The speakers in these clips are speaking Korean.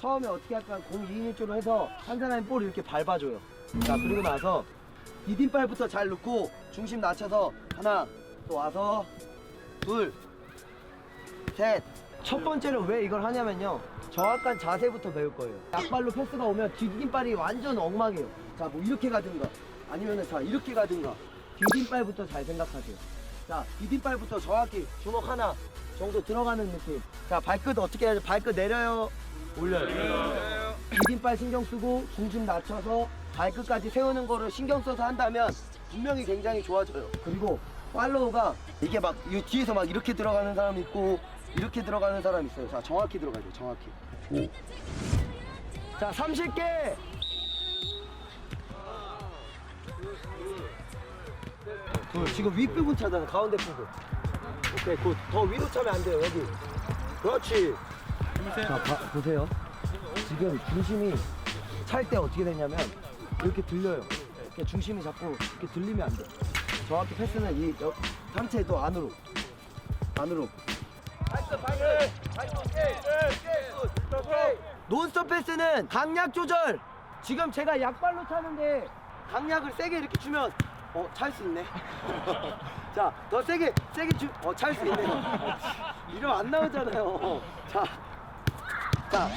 처음에 어떻게 할까 공 2인 1조로 해서 한 사람이 볼을 이렇게 밟아줘요. 자 그리고 나서 디딤발부터 잘 넣고 중심 낮춰서 하나 또 와서 둘 셋. 첫 번째로 왜 이걸 하냐면요. 정확한 자세부터 배울 거예요. 약발로 패스가 오면 디딤발이 완전 엉망이에요. 자, 뭐 이렇게 가든가 아니면은 자, 이렇게 가든가 디딤발부터 잘 생각하세요. 자, 디딤발부터 정확히 주먹 하나 정도 들어가는 느낌. 자, 발끝 어떻게 해야죠? 발끝 내려요. 올려요. 디딤발 신경 쓰고 중심 낮춰서 발끝까지 세우는 거를 신경 써서 한다면 분명히 굉장히 좋아져요. 그리고 팔로우가 이게 막 이 뒤에서 막 이렇게 들어가는 사람 있고 이렇게 들어가는 사람 있어요. 자, 정확히 들어가야 돼요. 정확히. 자, 30개. 둘, 지금 윗부분 차잖아. 가운데 부분. 오케이, 굿. 더 위로 차면 안 돼요. 여기. 그렇지. 자, 봐, 보세요. 지금 중심이 찰 때 어떻게 되냐면 이렇게 들려요. 이렇게 중심이 자꾸 이렇게 들리면 안 돼. 정확히 패스는 이 여- 상체도 안으로. 안으로. 논스톱 패스는 강약 조절. 지금 제가 약발로 차는데 강약을 세게 이렇게 주면 어 찰 수 있네. 자, 더 세게 세게 주. 어 찰 수 있네. 이러면 안 나오잖아요. 자, 자,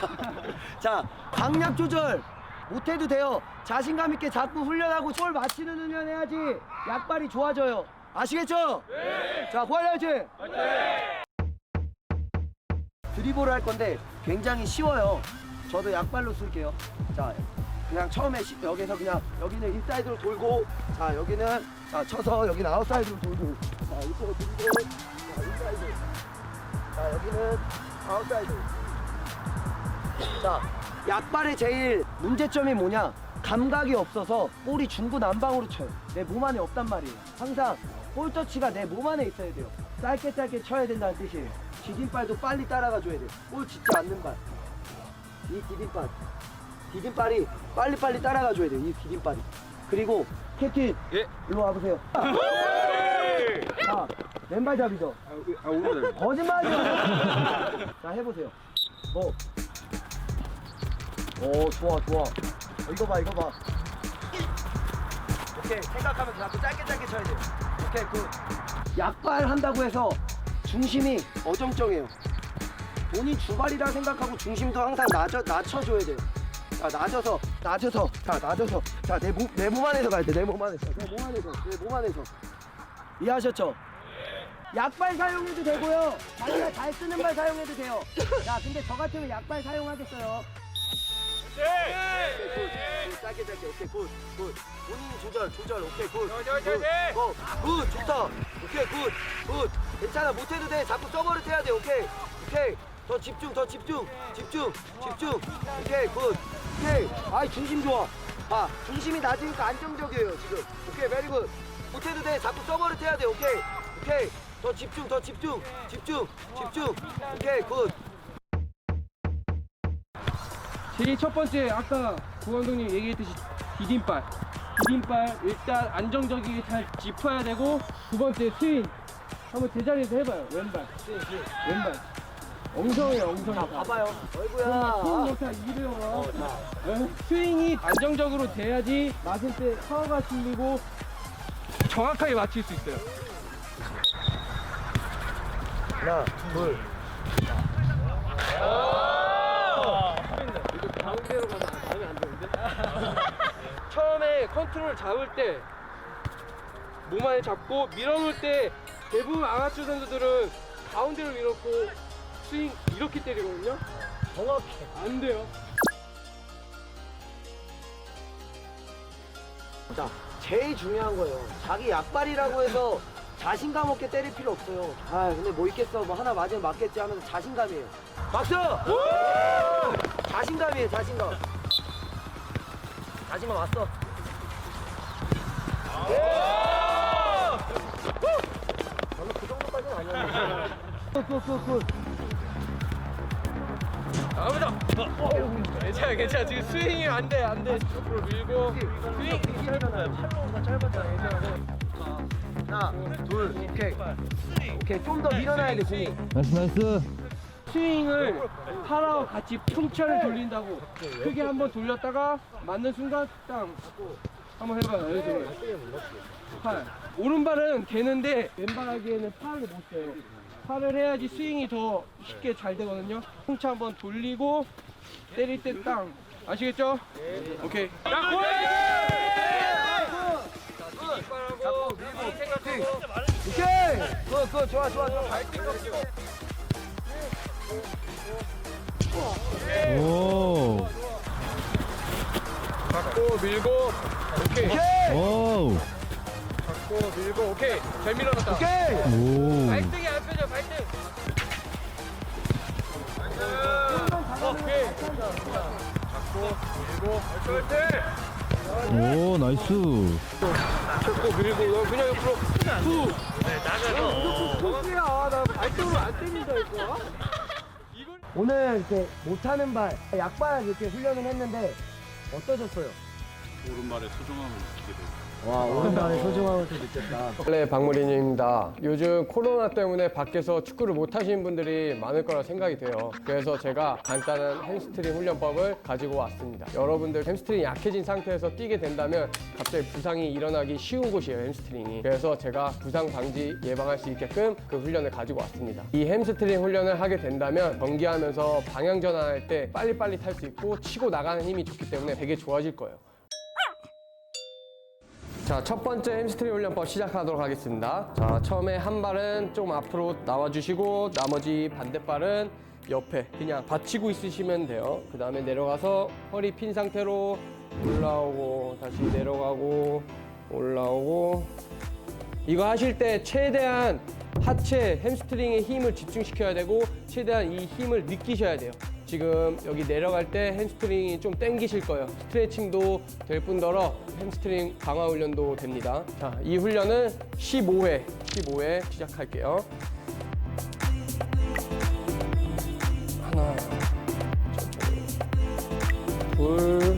자, 강약 조절 못해도 돼요. 자신감 있게 자꾸 훈련하고 골 맞히는 훈련 해야지 약발이 좋아져요. 아시겠죠? 네. 자, 고할야지. 드리블을 할 건데 굉장히 쉬워요. 저도 약발로 쓸게요. 자, 그냥 처음에 시- 여기서 그냥 여기는 인사이드로 돌고, 자 여기는 자 쳐서 여기는 아웃사이드로 돌고, 자 이쪽으로 돌고, 자 인사이드. 자 여기는 아웃사이드. 자 약발의 제일 문제점이 뭐냐? 감각이 없어서 볼이 중구난방으로 쳐요. 내 몸 안에 없단 말이에요. 항상 볼 터치가 내 몸 안에 있어야 돼요. 짧게 짧게 쳐야 된다는 뜻이에요. 디딤발도 빨리 따라가 줘야 돼요. 볼 짚지 않는 발. 이 디딤발. 디딤발이 빨리빨리 따라가 줘야 돼요. 이 디딤발이. 그리고 캡틴. 예. 일로 와보세요. 자, 왼발잡이죠. 아, 오늘 거짓말이죠. 자, 해보세요. 뭐. 오, 좋아, 좋아. 어, 이거 봐, 이거 봐. 오케이, 생각하면서 자꾸 짧게 짧게 쳐야 돼요. 오케이, 굿. 약발 한다고 해서 중심이 어정쩡해요. 본인 주발이라 생각하고 중심도 항상 낮아, 낮춰줘야 돼요. 자, 낮아서, 낮아서, 자, 낮아서. 자, 내 몸, 내 몸 안에서 가야 돼. 내 몸 안에서. 내 몸 안에서. 내 몸 안에서. 이해하셨죠? 약발 사용해도 되고요. 자기가 잘 쓰는 발 사용해도 돼요. 야, 근데 저 같으면 약발 사용하겠어요. 네. 짧게 짧게. 오케이, 굿, 굿. 본인 조절, 조절. 오케이, 굿. 저, 저, 저, 굿. 네. 어, 굿, 좋다. 오케이, 굿, 굿. 괜찮아, 못해도 돼. 자꾸 서버를 해야 돼. 오케이, 오케이. 더 집중, 더 집중, 집중, 집중. 오케이, 굿. 오케이. 아이 중심 좋아. 봐, 중심이 낮으니까 안정적이에요 지금. 오케이, 베리 굿. 못해도 돼. 자꾸 서버를 해야 돼. 오케이, 오케이. 더 집중, 더 집중, 집중, 집중. 오케이, 굿. 제일 첫 번째 아까 구감독님 얘기했듯이 디딤발. 디딤발 일단 안정적이게 잘 짚어야 되고 두 번째 스윙. 한번 제자리에서 해봐요. 왼발. 왼발. 엉성해요 엉성해 자, 봐봐요. 손 어이구야. 못하 이래요. 네? 스윙이 안정적으로 돼야지 맞을 때 파워가 실리고 정확하게 맞출 수 있어요. 하나, 둘. 가운데로 가면 가면 안 되는데? 처음에 컨트롤 잡을 때 몸 안에 잡고 밀어놓을 때 대부분 아마추어 선수들은 가운데로 밀었고 스윙 이렇게 때리거든요? 정확해. 안 돼요. 자, 제일 중요한 거예요. 자기 약발이라고 해서 자신감 없게 때릴 필요 없어요. 아, 근데 뭐 있겠어. 뭐 하나 맞으면 맞겠지 하면서 자신감이에요. 박수! 자신감이에요, 자신감. 자신감 왔어. 별로 그 정도까지는 아니었는데. 굿굿굿굿. 가보자. 괜찮아, 괜찮아. 지금 스윙이 안 돼, 안 돼. 옆으로 밀고 스윙. 짧잖아요. 팔로우가 짧았잖아요. 하나, 둘, 오케이. 오케이, 좀 더 밀어놔야 돼, 공이. 나이스 나이스 스윙을 팔하고 같이 풍차를 돌린다고 크게 한번 돌렸다가 맞는 순간 땅. 한번 해봐요 여기서. 팔. 오른발은 되는데 왼발 하기에는 팔을 못 돼요. 팔을 해야지 스윙이 더 쉽게 잘 되거든요. 풍차 한번 돌리고 때릴 때 땅. 아시겠죠? 오케이. 오케이. 그거 그거 좋아 좋아. 좋아. 밀고 오케이. 오, 잡고 밀고 오케이. 잘 밀어놨다. 오케이. 오. 발등이 안 펴져 발등 오케이. 잡고 밀고 옳지 오, 나이스. 잡고 밀고 너 그냥 옆으로. 후 토스야 나 발등으로 안 때린다 이거 오늘 이렇게 못하는 발, 약발 이렇게 훈련을 했는데 어떠셨어요? 오른발의 소중함을 느끼게 되고 와 오른발의 소중함을 또 느꼈다. 네, 박무린입니다. 요즘 코로나 때문에 밖에서 축구를 못 하시는 분들이 많을 거라 생각이 돼요. 그래서 제가 간단한 햄스트링 훈련법을 가지고 왔습니다. 여러분들 햄스트링이 약해진 상태에서 뛰게 된다면 갑자기 부상이 일어나기 쉬운 곳이에요, 햄스트링이. 그래서 제가 부상 방지 예방할 수 있게끔 그 훈련을 가지고 왔습니다. 이 햄스트링 훈련을 하게 된다면 경기하면서 방향 전환할 때 빨리빨리 탈 수 있고 치고 나가는 힘이 좋기 때문에 되게 좋아질 거예요. 자, 첫 번째 햄스트링 훈련법 시작하도록 하겠습니다. 자, 처음에 한 발은 좀 앞으로 나와주시고, 나머지 반대발은 옆에 그냥 받치고 있으시면 돼요. 그 다음에 내려가서 허리 핀 상태로 올라오고, 다시 내려가고, 올라오고. 이거 하실 때 최대한 하체, 햄스트링에 힘을 집중시켜야 되고, 최대한 이 힘을 느끼셔야 돼요. 지금 여기 내려갈 때 햄스트링이 좀 땡기실 거예요. 스트레칭도 될 뿐더러 햄스트링 강화 훈련도 됩니다. 자, 이 훈련은 15회, 15회 시작할게요. 하나. 둘,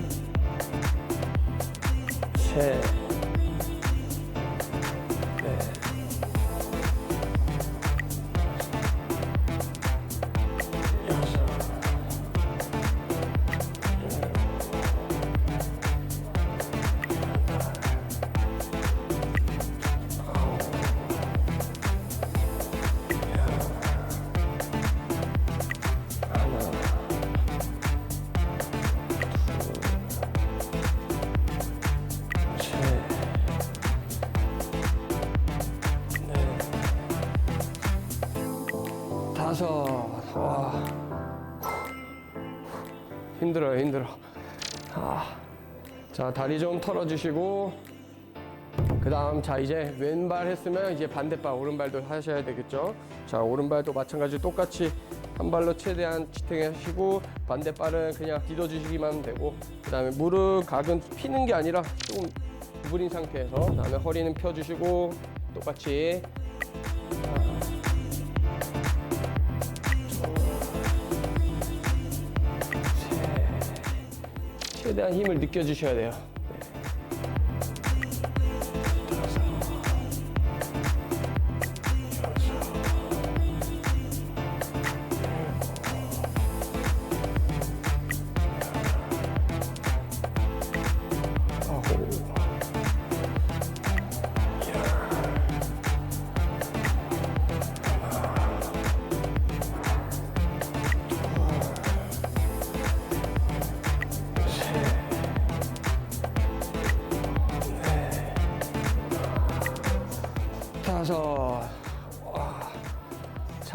힘들어요, 힘들어. 아. 자, 다리 좀 털어주시고. 그 다음, 자, 이제 왼발 했으면 이제 반대발, 오른발도 하셔야 되겠죠. 자, 오른발도 마찬가지로 똑같이 한 발로 최대한 지탱 하시고, 반대발은 그냥 디뎌주시기만 하면 되고, 그 다음에 무릎 각은 피는 게 아니라 조금 구부린 상태에서, 그 다음에 허리는 펴주시고, 똑같이 최대한 힘을 느껴주셔야 돼요.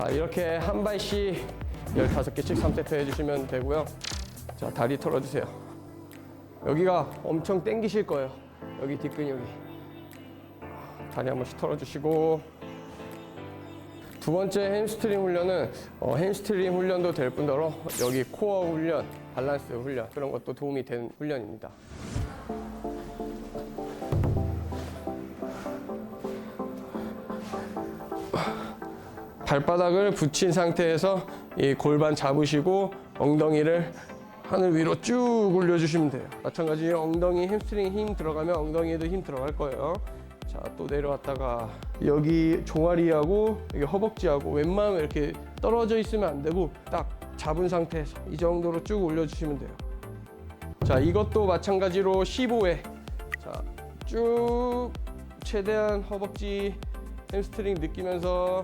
자, 이렇게 한 발씩 15개씩 3세트 해주시면 되고요. 자, 다리 털어주세요. 여기가 엄청 땡기실 거예요. 여기 뒷근육이. 다리 한 번씩 털어주시고. 두 번째 햄스트링 훈련은 어, 햄스트링 훈련도 될 뿐더러 여기 코어 훈련, 밸런스 훈련 그런 것도 도움이 되는 훈련입니다. 발바닥을 붙인 상태에서 이 골반 잡으시고 엉덩이를 하늘 위로 쭉 올려주시면 돼요. 마찬가지로 엉덩이 햄스트링 힘 들어가면 엉덩이에도 힘 들어갈 거예요. 자, 또 내려왔다가 여기 종아리하고 여기 허벅지하고 웬만하면 이렇게 떨어져 있으면 안 되고 딱 잡은 상태에서 이 정도로 쭉 올려주시면 돼요. 자, 이것도 마찬가지로 15회. 자, 쭉 최대한 허벅지 햄스트링 느끼면서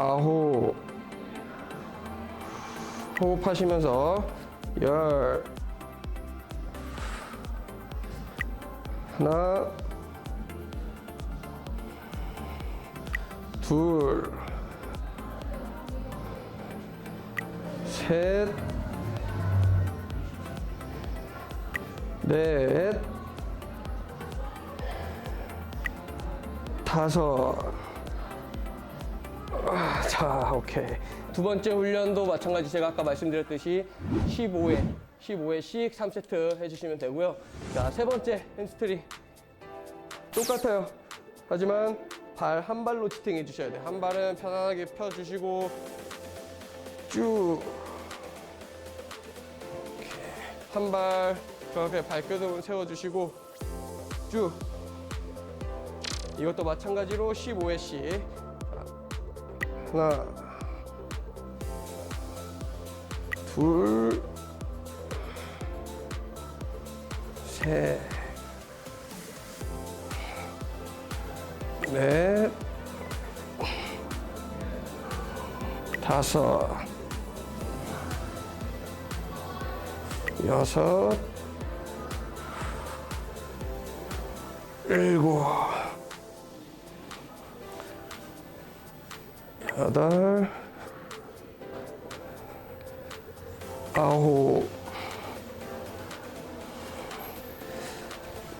아홉, 호흡하시면서 열, 하나, 둘, 셋, 넷, 다섯. 아, 자, 오케이. 두 번째 훈련도 마찬가지 제가 아까 말씀드렸듯이 15회, 15회씩 3세트 해주시면 되고요. 자, 세 번째 햄스트링. 똑같아요. 하지만 발 한 발로 치팅 해주셔야 돼요. 한 발은 편안하게 펴주시고 쭉. 한 발 정확하게 발끝을 세워주시고 쭉. 이것도 마찬가지로 15회씩. 하나, 둘, 셋, 넷, 다섯, 여섯, 일곱, 여덟, 아홉,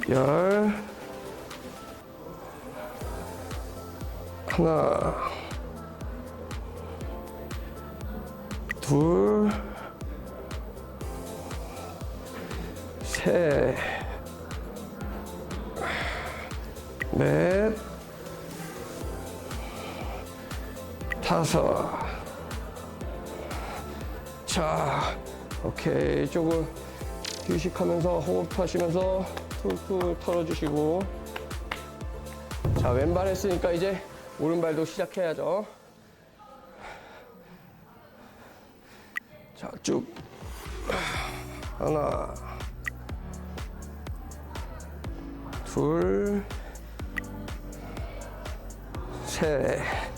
열, 하나, 둘, 셋, 넷, 다섯. 자, 오케이. 조금 휴식하면서 호흡하시면서 툴툴 털어주시고. 자, 왼발 했으니까 이제 오른발도 시작해야죠. 자, 쭉. 하나. 둘. 셋.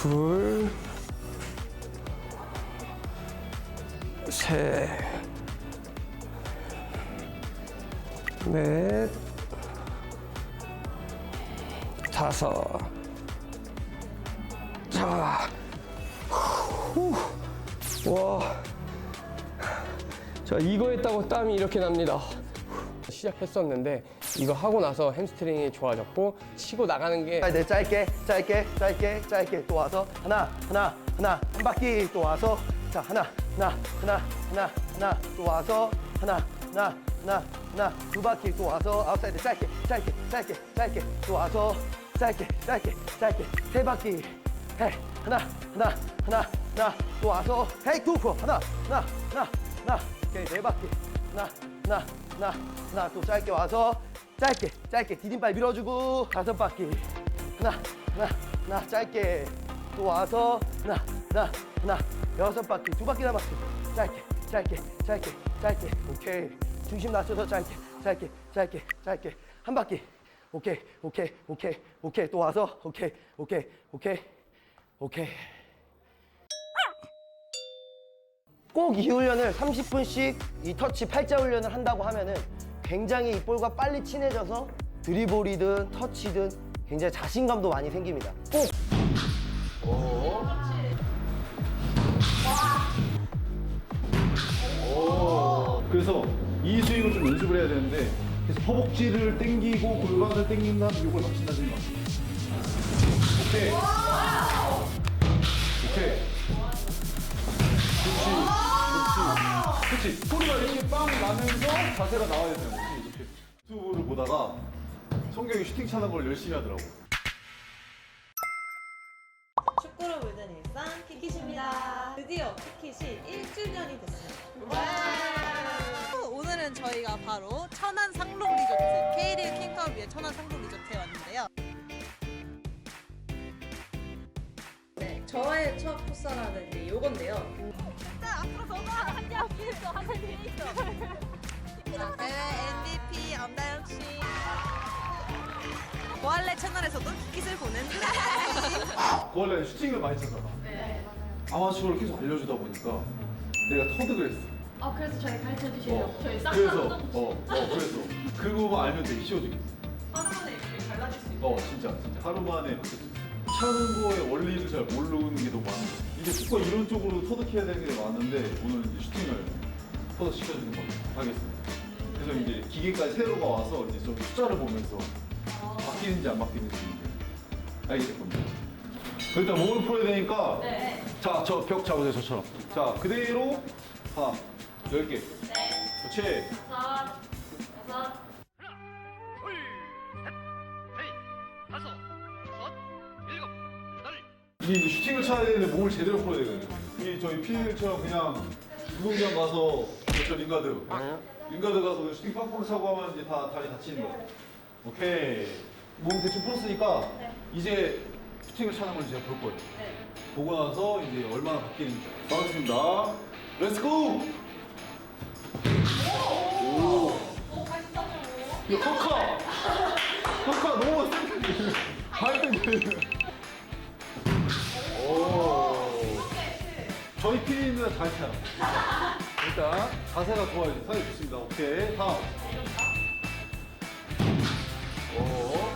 둘, 셋, 넷, 다섯. 자, 후, 와. 자, 이거 했다고 땀이 이렇게 납니다. 시작했었는데 이거 하고 나서 햄스트링이 좋아졌고 치고 나가는 게 네, 짧게, 짧게, 짧게, 짧게 또 와서 하나, 하나, 하나 한 바퀴 또 와서 자 하나, 하나, 하나, 하나, 하나 또 와서 하나, 하나, 하나, 하나 두 바퀴 또 와서 아웃사이드 짧게, 짧게, 짧게, 짧게 또 와서 짧게, 짧게, 짧게 세 바퀴 해 하나, 하나, 하나, 하나 또 와서 헤이 투프 하나, 하나, 하나, 하나 오케이 네 바퀴 하나, 하나, 하나, 하나 또 짧게 와서 짧게, 짧게. 디딤발 밀어주고 다섯 바퀴. 하나, 하나, 하나 짧게. 또 와서 하나, 하나, 하나 여섯 바퀴. 두 바퀴 남았어. 짧게, 짧게, 짧게 짧게. 오케이. 중심 낮춰서 짧게 짧게 짧게 짧게. 한 바퀴. 오케이 오케이 오케이 오케이. 또 와서 오케이 오케이 오케이 오케이. 꼭 이 훈련을 30분씩 이 터치 팔자 훈련을 한다고 하면은 굉장히 이 볼과 빨리 친해져서 드리블이든 터치든 굉장히 자신감도 많이 생깁니다. 꼭 그래서 이 스윙을 좀 연습을 해야 되는데 그래서 허벅지를 당기고 골반을 당긴 다음에 이걸 맞춘다 생각. 오케이. 오케이. 그렇지. 소리가 이렇게 빵 나면서 자세가 나와야 되는 거지. 이렇게. 유튜브를 보다가 성경이 슈팅 차는 걸 열심히 하더라고. 축구를 물든 일상 키키십니다. 드디어 키kit이 1주년이 됐어요. 오늘은 저희가 바로 천안 상록 리조트 K리그 킹컵 위에 천안 상록 리조트에 왔는데요. 네, 저의 첫 풋살하는 이제 요건데요. 앞으로 너가 한대 앞에 있어, 한대 뒤에 있어. 대회 MVP 엄다영 씨. 보알레 채널에서도 키킷을 보는 그 원래 슈팅을 많이 차잖아. 아마추어를 계속 알려주다 보니까 내가 터득을 했어. 아 그래서 저희 가르쳐 주시려고 어, 저희 싹 그래서 다 어, 어 그래서 그거만 알면 되게 쉬워지겠어. 하루 만에 이렇게 달라질 수 있는 어 진짜 진짜 하루 만에 있어. 차는 거의 원리를 잘 모르는 게 너무 많아. 이제 축구 이런 쪽으로 터득해야 되는 게 많은데 오늘 이제 슈팅을 터득 시켜주는 걸로 하겠습니다. 그래서 이제 기계까지 새로가 와서 이제 좀 숫자를 보면서 바뀌는지 안 바뀌는지 이제 알게 될 겁니다. 일단 몸을 풀어야 되니까 네. 자, 저 벽 잡으세요, 저처럼. 자, 그대로 하나, 열 개. 그렇지. 다섯 여섯 이 슈팅을 쳐야 되는데 몸을 제대로 풀어야 되거든요. 이 저희 피디들처럼 그냥 운동장 가서 저 링가드. 링가드 가서 슈팅 빵빵 차고 하면 이제 다 다리 다치는 거. 오케이. 몸 대충 풀었으니까 이제 슈팅을 차는 걸 제가 볼 거예요. 보고 나서 이제 얼마나 바뀌는지. 반갑습니다. 렛츠고! 오! 야, 카카! 카카 너무 센데. 하이텐 저희 PD는 잘 차요. 일단 자세가 좋아요. 사이 좋습니다. 오케이. 다음. 오.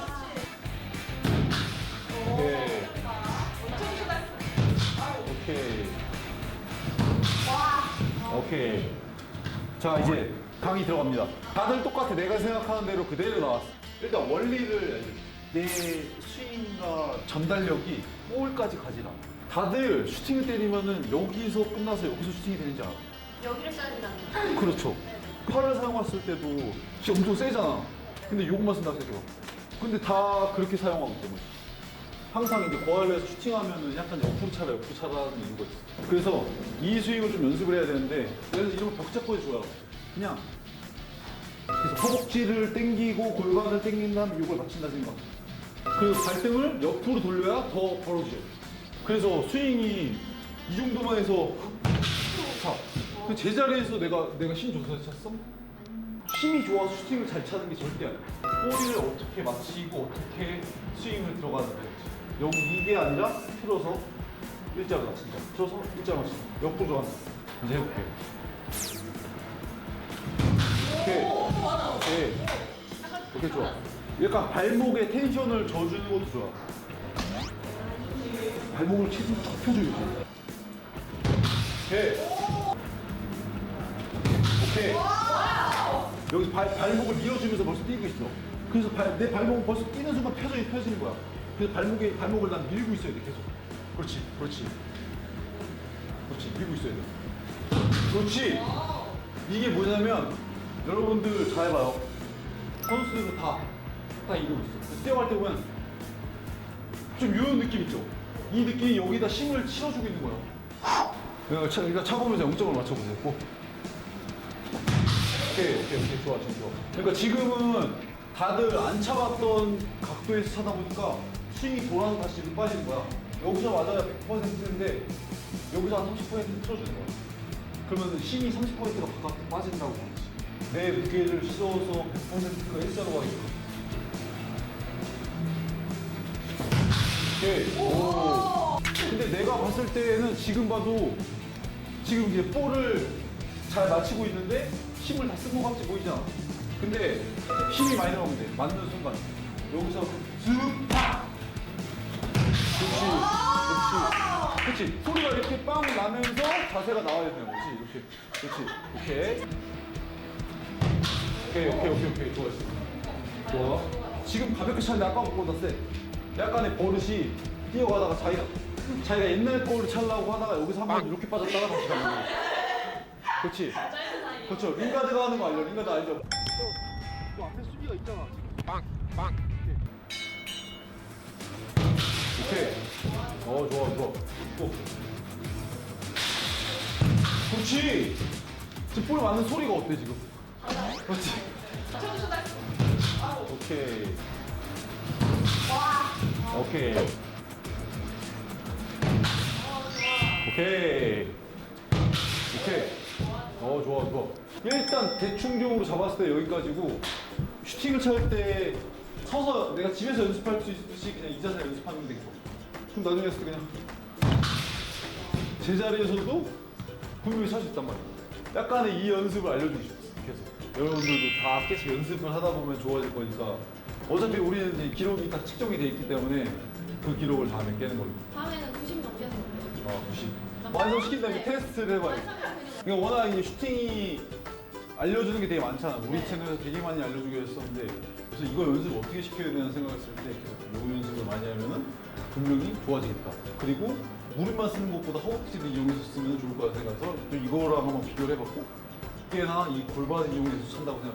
오케이. 자 이제 강의 들어갑니다. 다들 똑같아. 내가 생각하는 대로 그대로 나왔어. 일단 원리를. 내 스윙과 전달력이 볼까지 가지 않아. 다들 슈팅을 때리면은 여기서 끝나서 여기서 슈팅이 되는지 알아. 여기를 써야 된다는 거. 그렇죠. 팔을 사용했을 때도 진짜 엄청 세잖아. 근데 요것만 쓴다 세죠. 근데 다 그렇게 사용하기 때문에. 항상 이제 고알에서 슈팅하면은 약간 옆으로 차라 옆으로 차라는 이유가 있어. 그래서 이 스윙을 좀 연습을 해야 되는데 그래서 이런 거 벽 잡고 해줘요. 그냥 그래서 허벅지를 당기고 골반을 당긴 다음에 이걸 맞춘다 생각. 그리고 발등을 옆으로 돌려야 더 벌어지죠. 그래서 스윙이 이 정도만 해서 자, 그 제자리에서 내가 내가 힘 줘서 찼어? 힘이 좋아서 슈팅을 잘 차는 게 절대 아니야. 꼬리를 어떻게 맞추고 어떻게 스윙을 들어가는 거지. 여기 이게 아니라 틀어서 일자로 맞춘다. 틀어서 일자로 맞춘다. 옆으로 들어간다. 이제 해볼게요. 오케이. 오케이. 오케이, 좋아. 약간 발목에 텐션을 줘주는 것도 좋아. 발목을 최대한 쫙 펴줘야지. 오케이. 오케이. 여기 발, 발목을 밀어주면서 벌써 뛰고 있어. 그래서 발, 내 발목은 벌써 뛰는 순간 펴져, 펴지는 거야. 그래서 발목에, 발목을 난 밀고 있어야 돼, 계속. 그렇지, 그렇지. 그렇지, 밀고 있어야 돼. 그렇지. 이게 뭐냐면, 여러분들 잘 봐요. 선수들은 다, 다 이러고 있어. 그래서 뛰어갈 때 보면, 좀 이런 느낌 있죠? 이 느낌이 여기다 힘을 실어주고 있는 거야. 차, 그러니까 차 보면서 0점을 맞춰보세요. 꼭. 오케이, 오케이, 오케이, 좋아, 지금 좋아. 그러니까 지금은 다들 안 차봤던 각도에서 차다 보니까 스윙이 돌아서 다시 뒤로 빠지는 거야. 여기서 맞아야 100%인데 여기서 한 30% 틀어주는 거야. 그러면 힘이 30%가 바깥으로 빠진다고 그러지. 내 무게를 실어서 100%가 일자로 가 있어. 오케이. 오. 근데 내가 봤을 때는 지금 봐도 지금 이제 볼을 잘 맞추고 있는데 힘을 다 쓴 것 같이 보이잖아. 근데 힘이 많이 들어가면 돼. 맞는 순간. 여기서 쓱 팍! 그렇지. 그렇지. 그렇지. 소리가 이렇게 빵 나면서 자세가 나와야 되는 거지. 이렇게. 그렇지. 오케이. 오케이, 오케이, 오케이, 오케이. 좋았어. 좋아. 지금 가볍게 쳤는데 아까 것보다 세. 약간의 버릇이 뛰어가다가 자기가 자기가 옛날 거를 차려고 하다가 여기서 한 번 이렇게 빠졌다가 다시 가는 거야. 그렇지. 그렇죠. 링가드가 하는 거 알죠? 링가드 알죠? 너 앞에 수비가 있잖아. 빵, 빵. 오케이. 어, 좋아, 좋아. 또. 그렇지. 지금 볼 맞는 소리가 어때 지금? 그렇지. 오케이. 오케이. 오케이. 오케이. 어, 좋아, 좋아. 일단 대충적으로 잡았을 때 여기까지고 슈팅을 찰 때 서서 내가 집에서 연습할 수 있듯이 그냥 이 자세 연습하면 되겠어. 그럼 나중에 했을 때 그냥 제자리에서도 분명히 찰수 있단 말이야. 약간의 이 연습을 알려주고 싶어. 계속. 여러분들도 다 계속 연습을 하다 보면 좋아질 거니까 어차피 우리는 이제 기록이 다 측정이 돼 있기 때문에 그 기록을 다음에 깨는 걸로. 어, 90. 완성시킨 다음에 테스트를 해봐요. 그러니까 워낙 이제 슈팅이 알려주는 게 되게 많잖아. 우리 채널에서 되게 많이 알려주기로 했었는데 그래서 이거 연습을 어떻게 시켜야 되나 생각했을 때 계속 요 연습을 많이 하면은 분명히 좋아지겠다. 그리고 무릎만 쓰는 것보다 허벅지를 이용해서 쓰면 좋을 것 같아 생각해서 또 이거랑 한번 비교를 해봤고 꽤나 이 골반을 이용해서 찬다고 생각해.